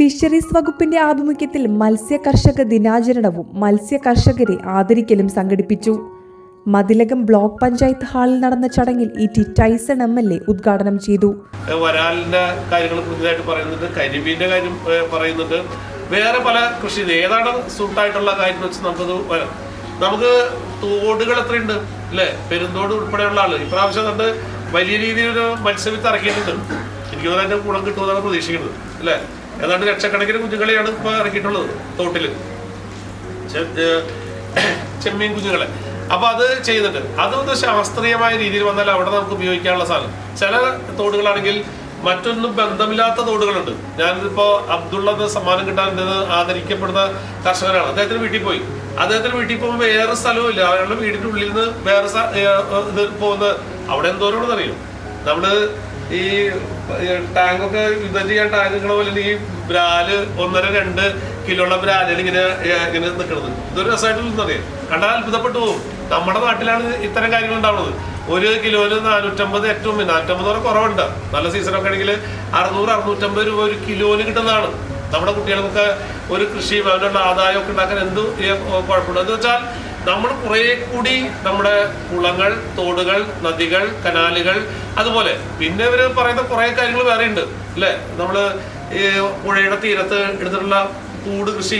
Fisheries വകുപ്പിന്റെ ആഭിമുഖ്യത്തിൽ മത്സ്യ കർഷക ദിനാചരണവും മത്സ്യ കർഷകരെ ആദരിക്കലും സംഘടിപ്പിച്ചു. മതിലകം ബ്ലോക്ക് പഞ്ചായത്ത് ഹാളിൽ നടന്ന ചടങ്ങിൽ E T Tyson M L A ഉദ്ഘാടനം ചെയ്തു. വരാലിന്റെ കാര്യങ്ങൾ പുതിയതായിട്ട് പറയുന്നുണ്ട് കരിമീന്റെ കാര്യം പറയുന്നുണ്ട്. വേറെ പല കൃഷി ഏതാണ് സൂട്ടായിട്ടുള്ള കാര്യം വെച്ച് നമുക്കത് നമുക്ക് തോടുകൾ എത്രയുണ്ട് അല്ലേ? പെരുന്തോട് ഉൾപ്പെടെയുള്ള ആൾ. ഇപ്രാവശ്യം കണ്ട് വലിയ രീതിയിൽ ഒരു മത്സ്യവിത്ത് ഇറക്കിയിട്ടുണ്ട്. എനിക്ക് അതിന്റെ ഗുണം കിട്ടുമെന്നാണ് പ്രതീക്ഷിക്കുന്നത് അല്ലേ? ഏതാണ്ട് ലക്ഷക്കണക്കിന് കുഞ്ഞുങ്ങളെയാണ് ഇപ്പോൾ ഇറക്കിയിട്ടുള്ളത് തോട്ടിൽ. ചെമ്മീൻ കുഞ്ഞുങ്ങളെ. അപ്പൊ അത് ചെയ്തിട്ട് അതൊന്ന് ശാസ്ത്രീയമായ രീതിയിൽ വന്നാൽ അവിടെ നമുക്ക് ഉപയോഗിക്കാനുള്ള സാധനം. ചില തോടുകളാണെങ്കിൽ മറ്റൊന്നും ബന്ധമില്ലാത്ത തോടുകളുണ്ട്. ഞാനിപ്പോ അബ്ദുള്ള സമ്മാനം കിട്ടാൻ ആദരിക്കപ്പെടുന്ന കർഷകനാണ് അദ്ദേഹത്തിന് വീട്ടിൽ പോയി. അദ്ദേഹത്തിന് വീട്ടിൽ പോകുമ്പോൾ വേറെ സ്ഥലവും ഇല്ല. അയാളുടെ വീടിന്റെ ഉള്ളിൽ നിന്ന് വേറെ ഇത് പോകുന്നത് അവിടെ എന്തോരോണെന്ന് അറിയും നമ്മൾ ഈ ടാങ്കൊക്കെ യുദ്ധം ചെയ്യാൻ ടാങ്കുകളെ പോലെ ഈ ബ്രാൽ ഒന്നര രണ്ട് ഉള്ള ബ്രാലിൽ ഇങ്ങനെ ഇങ്ങനെ നിൽക്കുന്നത് ഇതൊരു രസമായിട്ടുള്ള അറിയാം കണ്ടാൽ അത്ഭുതപ്പെട്ടു പോകും. നമ്മുടെ നാട്ടിലാണ് ഇത്തരം കാര്യങ്ങൾ ഉണ്ടാവുന്നത്. ഒരു കിലോയിൽ നാനൂറ്റമ്പത് ഏറ്റവും നാനൂറ്റമ്പത് വരെ കുറവുണ്ട്. നല്ല സീസണൊക്കെ ആണെങ്കിൽ അറുന്നൂറ് അറുന്നൂറ്റമ്പത് രൂപ ഒരു കിലോയിൽ കിട്ടുന്നതാണ്. നമ്മുടെ കുട്ടികൾക്ക് ഒരു കൃഷിയും അവരുടെ ആദായമൊക്കെ ഉണ്ടാക്കാൻ എന്ത് കുഴപ്പമുണ്ട്? എന്ന് വെച്ചാൽ നമ്മൾ കുറേ കൂടി നമ്മുടെ കുളങ്ങൾ തോടുകൾ നദികൾ കനാലുകൾ അതുപോലെ പിന്നെ ഇവർ പറയുന്ന കുറേ കാര്യങ്ങൾ വേറെ ഉണ്ട് അല്ലേ? നമ്മൾ ഈ പുഴയുടെ തീരത്ത് എടുത്തിട്ടുള്ള കൂട് കൃഷി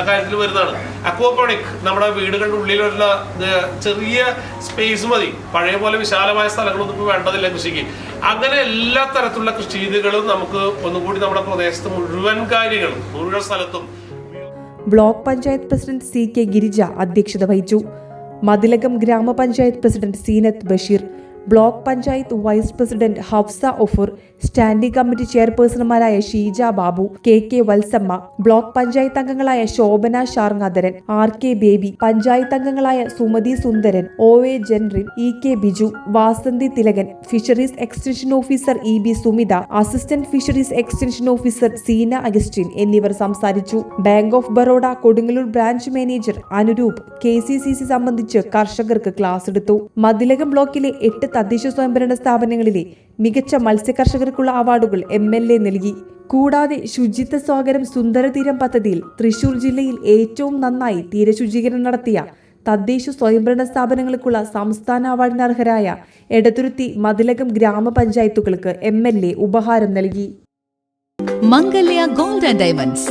അക്കാര്യത്തിൽ വരുന്നതാണ്. അക്വാപോണിക് നമ്മുടെ വീടുകളുടെ ഉള്ളിലുള്ള ചെറിയ സ്പേസ് മതി. പഴയ പോലെ വിശാലമായ സ്ഥലങ്ങളൊന്നും ഇപ്പോൾ വേണ്ടതില്ല കൃഷിക്ക്. അങ്ങനെ എല്ലാ തരത്തിലുള്ള കൃഷി രീതികളും നമുക്ക് ഒന്നുകൂടി നമ്മുടെ പ്രദേശത്ത് മുഴുവൻ കാര്യങ്ങളും മുഴുവൻ സ്ഥലത്തും block panchayat president C K Girija അധ്യക്ഷത വഹിച്ചു. മതിലകം ഗ്രാമപഞ്ചായത്ത് president Zeenath Basheer block panchayat vice president Hafsa Ofur standing committee ചെയർപേഴ്സൺമാരായ Sheeja Babu K K Valsamma block panchayat അംഗങ്ങളായ ശോഭന ഷാർങ്ങാധരൻ ആർ കെ ബേബി പഞ്ചായത്ത് അംഗങ്ങളായ Sumathi Sundaran O A Janarin E K Biju Vasanthi Thilakan fisheries extension officer E B Sumitha assistant fisheries extension officer Seena Augustine എന്നിവർ സംസാരിച്ചു. Bank of Baroda Kodungallur branch manager Anuroop K C C C സംബന്ധിച്ച് കർഷകർക്ക് class എടുത്തു. മതിലകം ബ്ലോക്കിലെ എട്ട് തദ്ദേശ സ്വയംഭരണ സ്ഥാപനങ്ങളിലെ മികച്ച മത്സ്യകർഷകർക്കുള്ള അവാർഡുകൾ എം എൽ എ നൽകി. കൂടാതെ ശുചിത്വ സ്വാഗരം സുന്ദരതീരം പദ്ധതിയിൽ തൃശൂർ ജില്ലയിൽ ഏറ്റവും നന്നായി തീരശുചീകരണം നടത്തിയ തദ്ദേശ സ്വയംഭരണ സ്ഥാപനങ്ങൾക്കുള്ള സംസ്ഥാന അവാർഡിന് അർഹരായ എടതുരുത്തി മതിലകം ഗ്രാമപഞ്ചായത്തുകൾക്ക് എം എൽ എ ഉപഹാരം നൽകി. Mangalya gold and diamonds.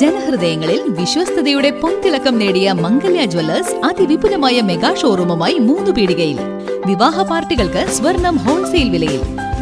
ജനഹൃദയങ്ങളിൽ വിശ്വസ്തയുടെ പൊൻതിളക്കം നേടിയ മംഗല്യ ജ്വല്ലേഴ്സ് അതിവിപുലമായ മെഗാ ഷോറൂമുമായി മൂന്ന് പീടികയിൽ വിവാഹ പാർട്ടികൾക്ക് സ്വർണം ഹോൾസെയിൽ വിലയിൽ.